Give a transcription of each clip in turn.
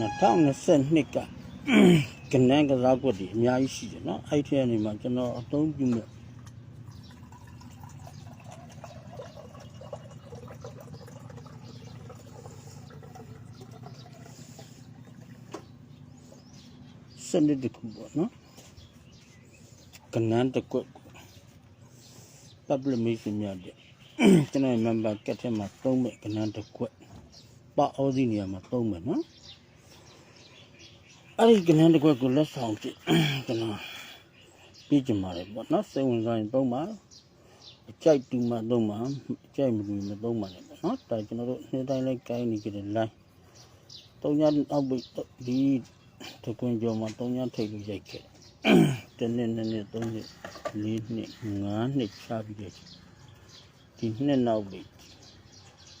2022ကကနန်းကစားကွက်တွေအများကြီးရှိတယ်เนาะအဲ့ဒီအနေမှာကျွန်တော်အသုံးပြုမဲ့စနစ်တစ်ခုပေါ့နော်ကနန်းတစ်ကွက်ကို public mission များတဲ့ကျွန်တော် member ကတ်ထဲမှာသုံးမဲ့ကနန်းတစ်ကွက်ပအောစီနေရာမှာသုံးမယ်နော် အဲ့ဒီကနန်းတစ်ခွက်ကိုလက်ဆောင်ဖြစ်ကျွန်တော်ပြီးကြမှာလေပေါ့နော်စိတ်ဝင်စားရင်သုံးပါအကြိုက်တူမှသုံးပါအကြိုက်မတူမသုံးပါနဲ့ပေါ့နော်ဒါကျွန်တော်တို့နေ့တိုင်းလိုက်ကိုင်းနေကြတဲ့ line တုံညာအောက်ပိတ်ဒီတကွင်ကျော်မှာတုံညာထိတ်လို့ရိုက်ခဲ့တနေ့နေ့နေ့သုံးနှစ်လေးနှစ်ငါးနှစ်ချပြီးတဲ့ဒီနှစ်နောက်ပိတ်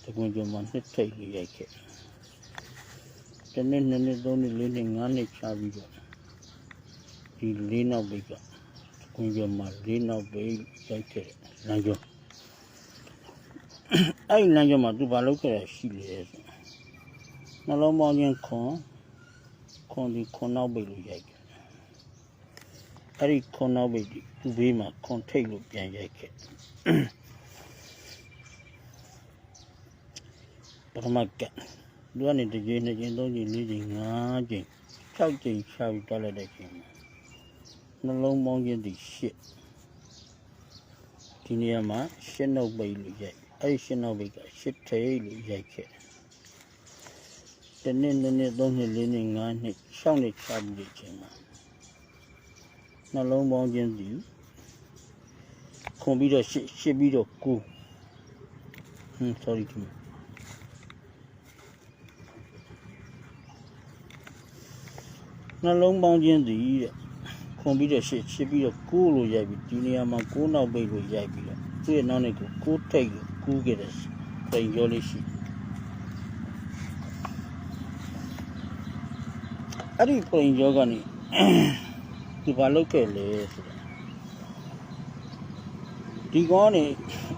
တကွင်ကျော်မှာနှစ်ထိတ်လို့ရိုက်ခဲ့ တစ်နှစ်နှစ်နှစ်သုံးနှစ်လေးနှစ်ငါးနှစ်ချပြီးတော့ဒီလေးနောက်ပိတ်ကကွင်းကျော်မှာလေးနောက်ပိတ်ရိုက်ခဲ့တယ်လမ်းကျော်အဲ့ဒီလမ်းကျော်မှာသူဘာလုပ်ခဲ့ရရှိလဲဆိုနှလုံးပေါင်းချင်းခွန်ခွန်ဒီခွန်နောက်ပိတ်လို့ရိုက်ခဲ့အဲ့ဒီခွန်နောက်ပိတ်ဒီသူ့ဘေးမှာခွန်ထိတ်လို့ပြန်ရိုက်ခဲ့ပထမက လူကနေတစ်ကြိမ်နှစ်ကြိမ်သုံးကြိမ်လေးကြိမ်ငါးကြိမ်၆ကြိမ်ရှာပြီးတက်လိုက်တဲ့ချိန်မှာနှလုံးပေါင်းခြင်းဒီရှစ်ဒီနေရာမှာရှစ်နှုတ်ပိတ်လို့ရိုက်အဲ့ဒီရှစ်နှုတ်ပိတ်ကရှစ်ထိတ်လို့ရိုက်ခဲ့တယ်တစ်နှစ်နှစ်နှစ်သုံးနှစ်လေးနှစ်ငါးနှစ်၆နှစ်ချပြီးတဲ့ချိန်မှာနှလုံးပေါင်းခြင်းဒီခွန်ပြီးတော့ရှစ်ရှစ်ပြီးတော့ကိုဟွန်း sorry ဒီ နှလုံးပေါင်းခြင်းသည်တဲ့ခွန်ပြီးတော့ရှစ်ရှစ်ပြီးတော့ကိုးလို့ရိုက်ပြီးဒီနေရာမှာကိုးနောက်ပိတ်လို့ရိုက်ပြီးတော့သူ့ရဲ့နောက်နဲ့ကိုကိုးထိတ်လို့ကူးခဲ့တဲ့ပိန်ရောလေးရှိအဲ့ဒီပိန်ရောကနေဒီဘာလုပ်ခဲ့လဲဆိုတော့ဒီကောင်းနေ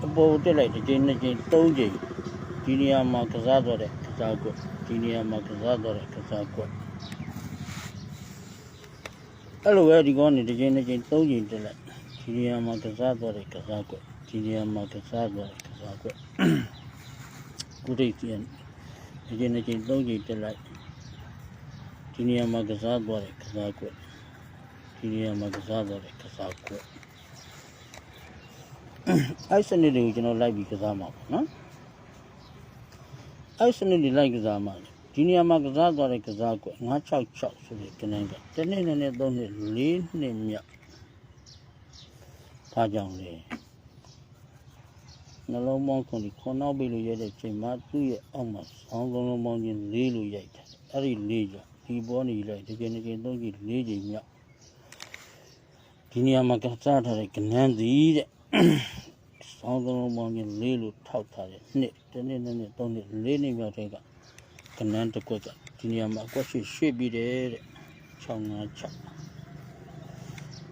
အပေါ်တက်လိုက်တစ်ချိန်နှစ်ချိန်သုံးချိန်ဒီနေရာမှာကစားတော့တဲ့ကစားကွက်ဒီနေရာမှာကစားတော့တဲ့ကစားကွက် အဲ့လိုပဲဒီကောနေတစ်ချိန်တစ်ချိန်သုံးချိန်တက်လိုက်ဒီနေရာမှာကစားသွားတယ်ကစားကွက်ဒီနေရာမှာကစားသွားတယ်ကစားကွက်ကုဋိကျန်တစ်ချိန်တစ်ချိန်သုံးချိန်တက်လိုက်ဒီနေရာမှာကစားသွားတယ်ကစားကွက်ဒီနေရာမှာကစားသွားတယ်ကစားကွက်အဲ့စနစ်တွေကိုကျွန်တော်လိုက်ပြီးကစားမှာပေါ့နော်အဲ့စနစ်တွေလိုက်ကစားမှာလေ ဒီနေရာမှာကစားသွားတဲ့ကစားကွက်966ဆိုတဲ့ကနန်းကတစ်နှစ်နဲ့နဲ့သုံးနှစ်လေးနှစ်မြောက်ဘာကြောင့်လဲနှလုံးပေါင်းခွန်ဒီခွန်နောက်ပေးလို့ရတဲ့ချိန်မှာသူ့ရဲ့အောက်မှာဆောင်းလုံးလုံးပေါင်းချင်းလေးလို့ရိုက်တယ်အဲ့ဒီလေးကြောင့်ဒီဘောနေလိုက်ဒီချိန်ဒီချိန်သုံးချိန်လေးချိန်မြောက်ဒီနေရာမှာကစားထားတဲ့ကနန်းသည်တဲ့ဆောင်းလုံးပေါင်းချင်းလေးလို့ထောက်ထားတဲ့နှစ်တစ်နှစ်နဲ့နဲ့သုံးနှစ်လေးနှစ်မြောက်တဲ့က ကနန်းတစ်ကွက်ကဒီနေရာမှာအကွက်ရှိရွှေ့ပြီးတယ်တဲ့656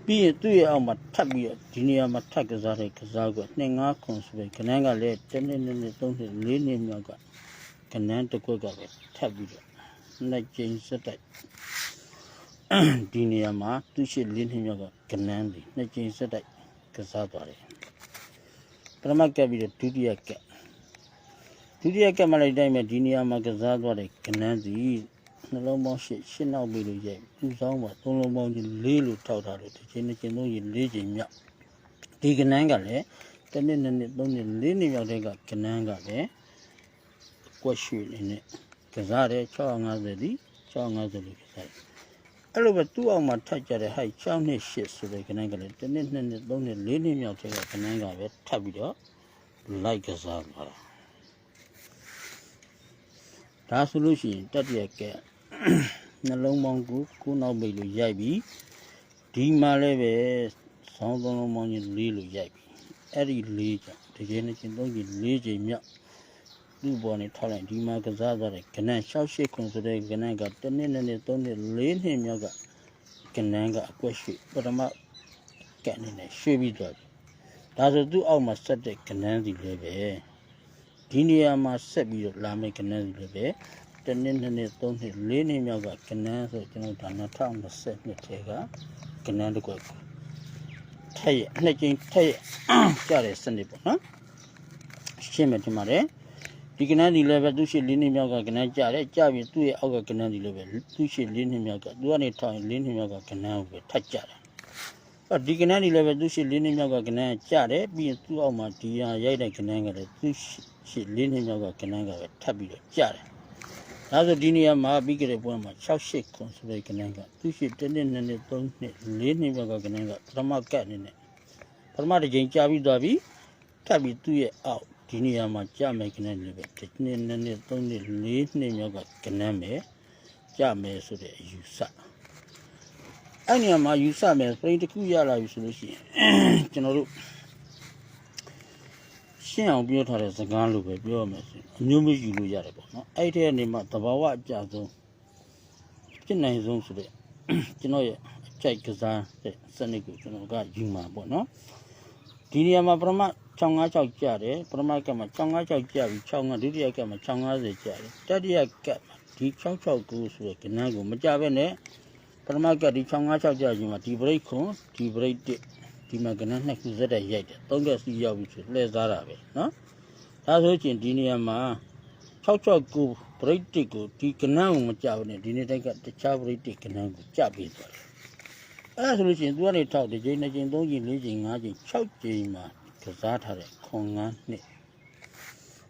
ပြီးရင်သူ့ရဲ့အောက်မှာထပ်ပြီးတော့ဒီနေရာမှာထပ်ကစားတဲ့ကစားကွက်25ခွန်ဆိုတဲ့ကနန်းကလည်းတစ်နှစ်နှစ်နှစ်သုံးနှစ်လေးနှစ်မြောက်ကကနန်းတစ်ကွက်ကပဲထပ်ပြီးတော့နှစ်ကြိမ်စက်တိုက်ဒီနေရာမှာသူ့ရှိလေးနှစ်မြောက်ကကနန်းဒီနှစ်ကြိမ်စက်တိုက်ကစားသွားတယ်ပထမကပ်ပြီးတော့ဒုတိယကပ် ဒုတိယကက်မလိုက်တိုင်းမှာဒီနေရာမှာကစားသွားတဲ့ကနန်းစီနှလုံးပေါင်းရှစ်ရှစ်နောက်ပြီးလို့ရိုက်ပူဆောင်ပါသုံးလုံးပေါင်းချင်းလေးလို့ထောက်ထားလို့တစ်ချိန်တစ်ချိန်သုံးရင်လေးချိန်မြောက်ဒီကနန်းကလည်းတစ်နှစ်နှစ်နှစ်သုံးနှစ်လေးနှစ်မြောက်တဲ့ကကနန်းကလည်းကွက်ရွှေနေနဲ့ကစားတယ်650ဒီ650လို့ကစားတယ်အဲ့လိုပဲသူ့အောင်မှာထပ်ကြတဲ့ဟိုက်6နှစ်8ဆိုတဲ့ကနန်းကလည်းတစ်နှစ်နှစ်နှစ်သုံးနှစ်လေးနှစ်မြောက်တဲ့ကကနန်းကပဲထပ်ပြီးတော့လိုက်ကစားလာတာ ဒါဆိုလို့ရှိရင်တက်တရက်ကဲနှလုံးပေါင်းကိုကိုးနောက်ပိတ်လို့ရိုက်ပြီးဒီမှာလည်းပဲဆောင်းသုံးလုံးပေါင်းချင်းလေးလို့ရိုက်ပြီးအဲ့ဒီလေးကြောင့်တကယ်နဲ့ချင်းသုံးချင်းလေးချိန်မြောက်သူ့ဘောနဲ့ထောက်လိုက်ဒီမှာကစားသွားတဲ့ကနန်း68ခွန်ဆိုတဲ့ကနန်းကတစ်နှစ်နဲ့နဲ့သုံးနှစ်လေးနှစ်မြောက်ကကနန်းကအကွက်ရွှေပထမကအနေနဲ့ရွှေပြီးသွားပြီဒါဆိုသူ့အောက်မှာဆက်တဲ့ကနန်းစီလည်းပဲ ဒီနေရာမှာဆက်ပြီးတော့လာမယ့်ကနန်းစီလည်းပဲ1နှစ်2နှစ်3နှစ်4နှစ်မြောက်ကကနန်းဆိုကျွန်တော်ဒါ2020ထဲကကနန်းတစ်ခွက်ထက်ရနှစ်ကြိမ်ထက်ရကြတဲ့စနစ်ပေါ့နော်ရှင်းမယ်ထင်ပါတယ်ဒီကနန်းဒီလည်းပဲသူရှိ4နှစ်မြောက်ကကနန်းကြတယ်ကြပြီသူ့ရဲ့အောက်ကကနန်းဒီလည်းပဲသူရှိ4နှစ်မြောက်ကသူကနေထောင်ရင်4နှစ်မြောက်ကကနန်းကိုပဲထက်ကြတယ်အဲ့ဒီကနန်းဒီလည်းပဲသူရှိလေးနှစ်မြောက်ကကနန်းကြတယ်ပြီးရင်သူ့အောက်မှာဒီဟာရိုက်တဲ့ကနန်းကလည်းသူရှိ လေးနှစ်မြောက်ကကနန်းကပဲထပ်ပြီးတော့ကြတယ်ဒါဆိုဒီနေရာမှာပြီးကြတဲ့ပွဲမှာ68ခွန်ဆိုတဲ့ကနန်းကသူရှိ1နှစ်2နှစ်3နှစ်4နှစ်မြောက်ကကနန်းကပထမကတ်အနေနဲ့ပထမတစ်ချိန်ကြာပြီးသွားပြီထပ်ပြီးသူ့ရဲ့အောက်ဒီနေရာမှာကြာမယ်ကနန်းလည်းပဲ1နှစ်2နှစ်3နှစ်4နှစ်မြောက်ကကနန်းပဲကြာမယ်ဆိုတဲ့အယူဆအဲ့နေရာမှာယူဆမယ်ပရိတစ်ခုရလာပြီဆိုလို့ရှိရင်ကျွန်တော်တို့ ရှင်းအောင်ပြောထားတဲ့စကားလိုပဲပြောရမယ်ဆိုရင်အမျိုးမျိုးယူလို့ရတယ်ပေါ့နော်အဲ့ဒီကနေမှသဘာဝအကြဆုံးဖြစ်နိုင်ဆုံးဆိုတဲ့ကျွန်တော်ရဲ့အကြိုက်ကစားတဲ့စနစ်ကိုကျွန်တော်ကယူမှာပေါ့နော်ဒီနေရာမှာပရမ656ကြတယ်ပရမကတ်မှာ656ကြပြီ6ကဒုတိယကတ်မှာ650ကြတယ်တတိယကတ်မှာဒီ669ဆိုတဲ့ကဏ္ဍကိုမကြဘဲနဲ့ပထမကဒီ656ကြာကြီးမှာဒီ break ခွန်ဒီ break တစ် ဒီမှာကနန်းနှစ်ခုစက်တဲ့ရိုက်တယ်သုံးကက်စီရောက်ပြီဆိုလှည့်စားတာပဲနော်ဒါဆိုရင်ဒီနေရာမှာ669 break တစ်ကိုဒီကနန်းကိုမကြဘူးနဲ့ဒီနေ့တိုက်ကတခြား break တစ်ကနန်းကိုကြပေးသွားတယ်အဲ့ဒါဆိုလို့ရှိရင်သူကနေထောက်တစ်ချိန်နှစ်ချိန်သုံးချိန်လေးချိန်ငါးချိန်6ချိန်မှာကစားထားတဲ့ခွန်ငန်းနှစ်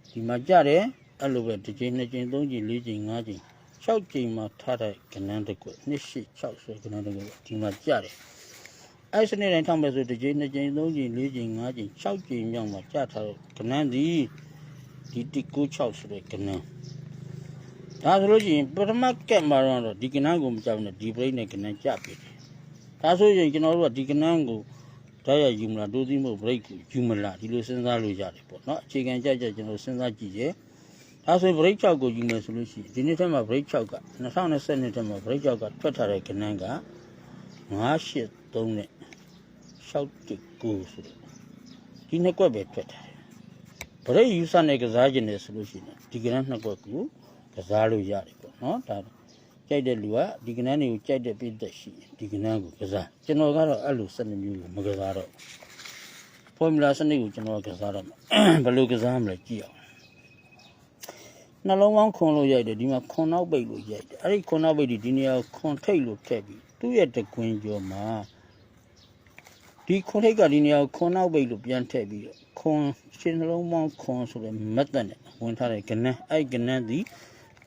ဒီမှာကြတယ်အဲ့လိုပဲတစ်ချိန်နှစ်ချိန်သုံးချိန်လေးချိန်ငါးချိန်6ချိန်မှာထားတဲ့ကနန်းတစ်ကွနှစ်ရှိ6ဆိုကနန်းတစ်ကွဒီမှာကြတယ် အဲ့စနေတိုင်းထောက်မယ်ဆိုတစ်ကြိမ်နှစ်ကြိမ်သုံးကြိမ်လေးကြိမ်ငါးကြိမ်6ကြိမ်မြောက်မှာကြထားတဲ့ကဏ္ဍဒီဒီ196ဆိုတဲ့ကဏ္ဍဒါဆိုလို့ရှိရင်ပထမကက်မှာတော့ဒီကဏ္ဍကိုမကြောက်နဲ့ဒီပရိတ်နဲ့ကဏ္ဍကြပြီဒါဆိုရင်ကျွန်တော်တို့ကဒီကဏ္ဍကိုဓာတ်ရယူမလားဒိုးသီးမို့ break ကိုယူမလားဒီလိုစဉ်းစားလို့ရတယ်ပေါ့နော်အခြေခံကြကြကျွန်တော်စဉ်းစားကြည့်ရဲ့ဒါဆိုရင် break 6ကိုယူမယ်ဆိုလို့ရှိရင်ဒီနေ့ထဲမှာ break 6က2020နှစ်ထဲမှာ break 6ကထွက်ထားတဲ့ကဏ္ဍက983နဲ့ 619ဆိုတော့ဒီနှစ်ကွက်ပဲထွက်ထားတယ်။ break user နဲ့ကစားခြင်းနဲ့ဆိုလို့ရှိရင်ဒီကဏ္ဍနှစ်ကွက်ကိုကစားလို့ရတယ်ပေါ့နော်ဒါကြိုက်တဲ့လူကဒီကဏ္ဍတွေကိုကြိုက်တဲ့ပြည့်သက်ရှိရင်ဒီကဏ္ဍကိုကစားကျွန်တော်ကတော့အဲ့လိုစနစ်မျိုးကိုမကစားတော့ဘူး formula စနစ်ကိုကျွန်တော်ကစားတော့မယ်ဘယ်လိုကစားမလဲကြည့်အောင်နှလုံးပေါင်းခွန်လို့ရိုက်တယ်ဒီမှာခွန်နောက်ပိတ်လို့ရိုက်တယ်အဲ့ဒီခွန်နောက်ပိတ်ဒီဒီနေရာကိုခွန်ထိတ်လို့ထည့်ပြီးသူ့ရဲ့တကွင်းကျော်မှာ ဒီခွန်ထိတ်ကဒီနေရာကိုခွန်နောက်ပိတ်လို့ပြန်ထည့်ပြီးတော့ခွန်ရှင်နှလုံးပေါင်းခွန်ဆိုတဲ့မက်သက်နဲ့ဝင်ထားတဲ့ကဏ္ဍအဲ့ဒီကဏ္ဍဒီ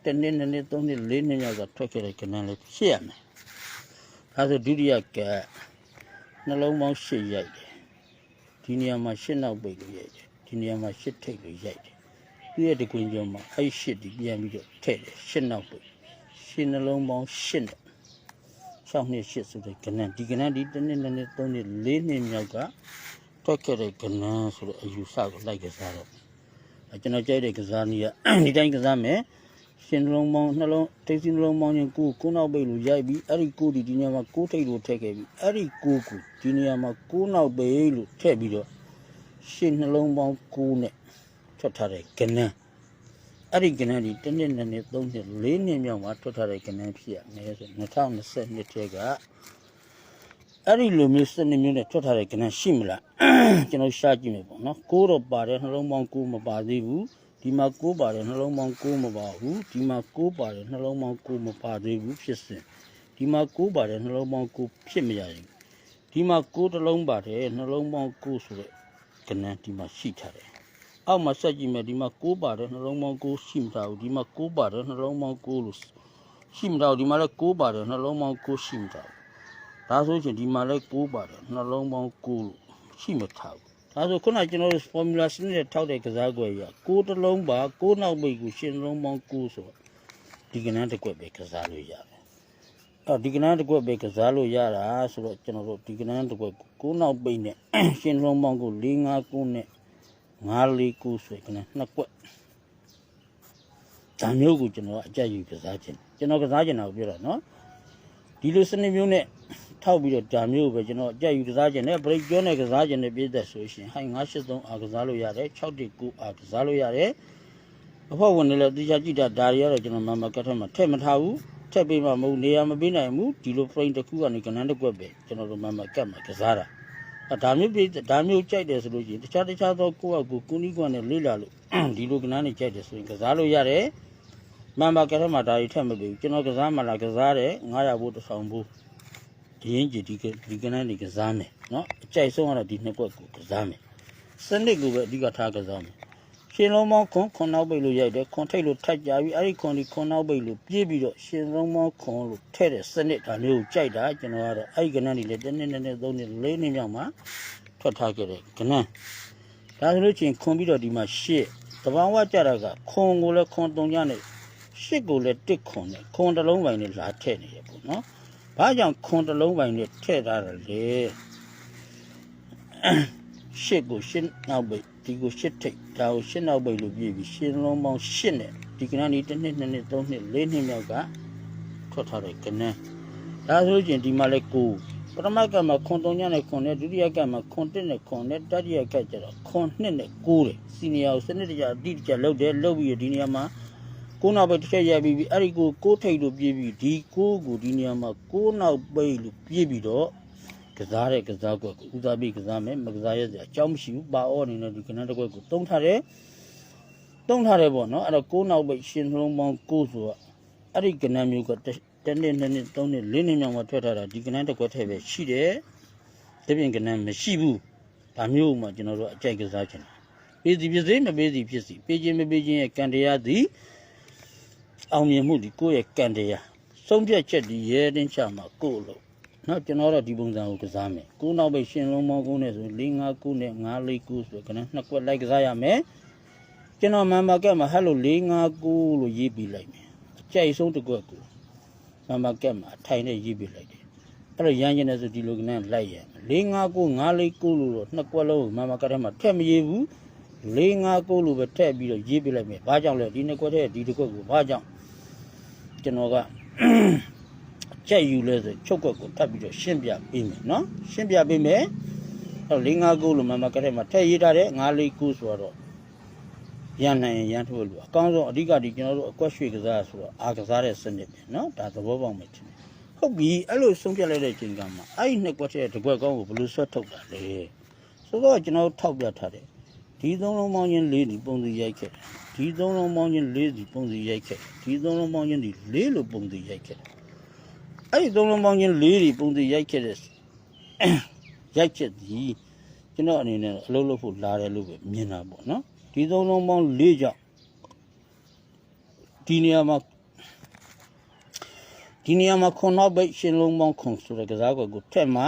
တစ်နှစ်နှစ်နှစ်သုံးနှစ်လေးနှစ်ရောက်ကထွက်ခဲ့တဲ့ကဏ္ဍလေးဖြစ်ရမယ်ဒါဆိုဒုတိယကနှလုံးပေါင်းရှစ်ရိုက်တယ်ဒီနေရာမှာရှစ်နောက်ပိတ်လို့ရိုက်တယ်ဒီနေရာမှာရှစ်ထိတ်လို့ရိုက်တယ်သူ့ရဲ့တကွင်ကျော်မှာအဲ့ရှစ်ဒီပြန်ပြီးတော့ထည့်တယ်ရှစ်နောက်ပေါ့ရှစ်နှလုံးပေါင်းရှစ်နဲ့ 6နှစ်ရှစ်ဆိုတဲ့ကဏ္ဍဒီကဏ္ဍဒီတစ်နှစ်နှစ်နှစ်သုံးနှစ်လေးနှစ်မြောက်ကထွက်ခဲ့တဲ့ကဏ္ဍဆိုတဲ့အယူဆကိုလိုက်ကစားတော့အဲကျွန်တော်ကြိုက်တဲ့ကစားနည်းကဒီတိုင်းကစားမယ်ရှင်နှလုံးပေါင်းနှလုံးတိတ်စီနှလုံးပေါင်းချင်းကိုကိုနောက်ပိတ်လို့ရိုက်ပြီးအဲ့ဒီကိုဒီဒီနေရာမှာကိုထိတ်လို့ထည့်ခဲ့ပြီးအဲ့ဒီကိုကိုဒီနေရာမှာကိုနောက်ပိတ်လို့ထည့်ပြီးတော့ရှင်နှလုံးပေါင်းကိုနဲ့ထွက်ထားတဲ့ကဏ္ဍ အဲ့ဒီကဏ္ဍဒီတစ်နှစ်နှစ်နှစ်သုံးနှစ်လေးနှစ်မြောက်မှာထွက်ထားတဲ့ကဏ္ဍဖြစ်ရမယ်ဆို2020နှစ်ထဲကအဲ့ဒီလိုမျိုးစနစ်မျိုးနဲ့ထွက်ထားတဲ့ကဏ္ဍရှိမလားကျွန်တော်ရှားကြည့်မယ်ပေါ့နော်ကိုးတော့ပါတယ်နှလုံးပေါင်းကိုးမပါသေးဘူးဒီမှာကိုးပါတယ်နှလုံးပေါင်းကိုးမပါဘူးဒီမှာကိုးပါတယ်နှလုံးပေါင်းကိုးမပါသေးဘူးဖြစ်စဉ်ဒီမှာကိုးပါတယ်နှလုံးပေါင်းကိုးဖြစ်မရဘူးဒီမှာကိုးတစ်လုံးပါတယ်နှလုံးပေါင်းကိုးဆိုတဲ့ကဏ္ဍဒီမှာရှိထားတယ် အောက်မှာဆက်ကြည့်မယ်ဒီမှာ6ပါတယ်နှလုံးပေါင်း6ရှိမထားဘူးဒီမှာ6ပါတယ်နှလုံးပေါင်း6လို့ရှိမထားဘူးဒီမှာလည်း6ပါတယ်နှလုံးပေါင်း6ရှိမထားဘူးဒါဆိုရင်ဒီမှာလည်း6ပါတယ်နှလုံးပေါင်း6လို့ရှိမထားဘူးဒါဆိုခုနကကျွန်တော်တို့ formula စနစ်နဲ့ထောက်တဲ့ကစားကွယ်ကြီးက6တစ်လုံးပါ6နောက်ပိတ်ကိုရှင်နှလုံးပေါင်း6ဆိုတော့ဒီကဏ္ဍတစ်ကွက်ပဲကစားလို့ရတယ်အော်ဒီကဏ္ဍတစ်ကွက်ပဲကစားလို့ရတာဆိုတော့ကျွန်တော်တို့ဒီကဏ္ဍတစ်ကွက်ကို6နောက်ပိတ်နဲ့ရှင်နှလုံးပေါင်းကို4 5 9နဲ့ ငါးလေးကူဆွဲကနေနှစ်ကွက်ဒါမျိုးကိုကျွန်တော်ကအကြက်ယူကစားခြင်းကျွန်တော်ကစားခြင်းတော့ပြောတာနော်ဒီလိုစနစ်မျိုးနဲ့ထောက်ပြီးတော့ဒါမျိုးကိုပဲကျွန်တော်အကြက်ယူကစားခြင်းနဲ့ break ကျော်နဲ့ကစားခြင်းနဲ့ပြည့်သက်ဆိုရှင်ဟိုင်983အာကစားလို့ရတယ်619အာကစားလို့ရတယ်အဖွဲ့ဝင်တွေလည်းတိကျကြည့်တာဒါတွေကတော့ကျွန်တော်မမကတ်ထက်မှာထည့်မထားဘူးထည့်ပေးမှမဟုတ်နေရာမပေးနိုင်ဘူးဒီလို frame တစ်ခုကနေကဏ္ဍတစ်ကွက်ပဲကျွန်တော်တို့မမကတ်မှာကစားတာအဲ ဒါမျိုးပြဒါမျိုးကြိုက်တယ်ဆိုလို့ရှိရင်တခြားတခြားသောကိုယ့်အကူကုနီးကွက်နဲ့လေ့လာလို့ ဒီလိုကဏ္ဍနေကြိုက်တယ်ဆိုရင်ကစားလို့ရတယ်မမကတ်ထက်မှာဒါတွေထည့်မပေးဘူးကျွန်တော်ကစားမှလာကစားတယ်900ဘို့တစ်ဆောင်ဘို့ဒီရင်ကြည့်ဒီကဒီကဏ္ဍနေကစားမယ်เนาะအကြိုက်ဆုံးကတော့ဒီနှစ်ကွက်ကိုကစားမယ်စနစ်ကိုပဲအဓိကထားကစားမယ် ရှင်လုံးမောင်းခွန်ခွန်နောက်ပိတ်လို့ရိုက်တယ်ခွန်ထိတ်လို့ထက်ကြပြီးအဲ့ဒီခွန်ဒီခွန်နောက်ပိတ်လို့ပြေးပြီးတော့ရှင်လုံးမောင်းခွန်လို့ထဲ့တဲ့စနစ်ဒါမျိုးကိုကြိုက်တာကျွန်တော်ကတော့အဲ့ဒီကဏ္ဍนี่လေတစ်နှစ်နှစ်နှစ်သုံးနှစ်လေးနှစ်မြောက်မှာထွက်ထားခဲ့တဲ့ကဏ္ဍဒါဆိုလို့ချင်းခွန်ပြီးတော့ဒီမှာရှစ်တဘာဝကြတာကခွန်ကိုလည်းခွန်တုံကြနဲ့ရှစ်ကိုလည်းတစ်ခွန်နဲ့ခွန်တစ်လုံးပိုင်းနဲ့လာထည့်နေရပေါ့နော်ဘာကြောင့်ခွန်တစ်လုံးပိုင်းနဲ့ထည့်ထားတယ်လဲရှစ်ကိုရှစ်နောက်ပိတ် ဒီကိုရှစ်ထိတ်ဒါကိုရှစ်နောက်ပိတ်လို့ပြည့်ပြီးရှင်းလုံးပေါင်းရှစ်နဲ့ဒီကနန်းဒီတစ်နှစ်နှစ်နှစ်သုံးနှစ်လေးနှစ်မြောက်ကထွက်ထားတဲ့ကနန်းဒါဆိုရင်ဒီမှာလဲကိုပထမကမှာခွန်သုံးညနဲ့ခွန်နဲ့ဒုတိယကမှာခွန်တစ်နဲ့ခွန်နဲ့တတိယကကျတော့ခွန်နှစ်နဲ့ကိုတယ်စီနီယာကိုစနစ်တကျအတိတကျလုပ်တယ်လုပ်ပြီးဒီနေရာမှာကိုနောက်ပိတ်တစ်ချက်ရပြီးပြီးအဲ့ဒီကိုကိုထိတ်လို့ပြည့်ပြီးဒီကိုကိုဒီနေရာမှာကိုနောက်ပိတ်လို့ပြည့်ပြီးတော့ ကစားတဲ့ကစားကွက်ကိုဦးစားပေးကစားမယ်မကစားရစရာအကြောင်းမရှိဘူးပါအောအနေနဲ့ဒီကနန်းတစ်ကွက်ကိုတုံးထားတယ်တုံးထားတယ်ပေါ့နော်အဲ့တော့ကိုးနောက်ပိတ်ရှင်လုံးပေါင်းကိုးဆိုတော့အဲ့ဒီကနန်းမျိုးကတစ်တစ်နှစ်နှစ်နှစ်သုံးနှစ်လေးနှစ်မြောက်မှထွက်ထားတာဒီကနန်းတစ်ကွက်ထဲပဲရှိတယ်တပြင်ကနန်းမရှိဘူးဒါမျိုးမှကျွန်တော်တို့အကြိုက်ကစားချင်တယ်ပေးစီဖြစ်စေမပေးစီဖြစ်စီပေးခြင်းမပေးခြင်းရဲ့ကံတရားသည်အောင်မြင်မှုဒီကိုယ့်ရဲ့ကံတရားဆုံးဖြတ်ချက်ဒီရဲတင်းချမှာကိုယ့်လို့ နော်ကျွန်တော်တော့ဒီပုံစံကိုကစားမယ်ကိုးနောက်ပဲရှင်လုံးမောင်းကုန်းနဲ့ဆိုရင်၄၅ကုနဲ့၅၄ကုဆိုတော့ခဏနှစ်ကွက်လိုက်ကစားရမယ်ကျွန်တော်မန်မာကက်မှာဟဲ့လို့၄၅ကုလို့ရေးပြီးလိုက်မယ်အကြိုက်ဆုံးတစ်ကွက်ကိုမန်မာကက်မှာအထိုင်နဲ့ရေးပြီးလိုက်တယ်အဲ့တော့ရမ်းကျင်တဲ့ဆိုဒီလိုကနန်းလိုက်ရမယ်၄၅ကု၅၄ကုလို့တော့နှစ်ကွက်လုံးကိုမန်မာကက်ထဲမှာထက်မရေးဘူး၄၅ကုလို့ပဲထက်ပြီးတော့ရေးပြီးလိုက်မယ်ဘာကြောင့်လဲဒီနှစ်ကွက်ထဲဒီတစ်ကွက်ကိုဘာကြောင့်ကျွန်တော်က ကြက်ယူလဲဆိုချုပ်ကွက်ကိုထပ်ပြီးတော့ရှင်းပြပေးမယ်နော်ရှင်းပြပေးမယ်အဲ၄၅ခုလို့မမကတဲ့မှာထည့်ရေးထားတဲ့၅၄ခုဆိုတော့ရန်နိုင်ရင်ရန်ထုတ်လို့အကောင်းဆုံးအဓိကဒီကျွန်တော်တို့အကွက်ရွှေကစားဆိုတော့အာကစားတဲ့စနစ်ပဲနော်ဒါသဘောပေါက်မယ်ထင်တယ်ဟုတ်ပြီအဲ့လိုဆုံးဖြတ်လိုက်တဲ့အချိန်ကမှအဲ့ဒီနှစ်ကွက်တဲ့တစ်ကွက်ကောင်းကိုဘယ်လိုဆွတ်ထုတ်တာလဲဆိုတော့ကျွန်တော်တို့ထောက်ပြထားတယ်ဒီသုံးလုံးပေါင်းချင်း၄ဒီပုံစံရိုက်ခဲ့တယ်ဒီသုံးလုံးပေါင်းချင်း၄ဒီပုံစံရိုက်ခဲ့တယ်ဒီသုံးလုံးပေါင်းချင်းဒီ၄လိုပုံစံရိုက်ခဲ့တယ် အဲ့ဒီသုံးလုံးပေါင်းချင်းလေးတွေပုံစံရိုက်ခဲ့တဲ့ရိုက်ချက်ဒီကျွန်တော်အနေနဲ့အလုပ်လုပ်ဖို့လာတယ်လို့ပဲမြင်တာပေါ့နော်ဒီသုံးလုံးပေါင်းလေးကြောင့်ဒီနေရာမှာဒီနေရာမှာခွန်နောက်ပိတ်ရှင်လုံးပေါင်းခွန်ဆိုတဲ့ကစားကွက်ကိုထက်မှာ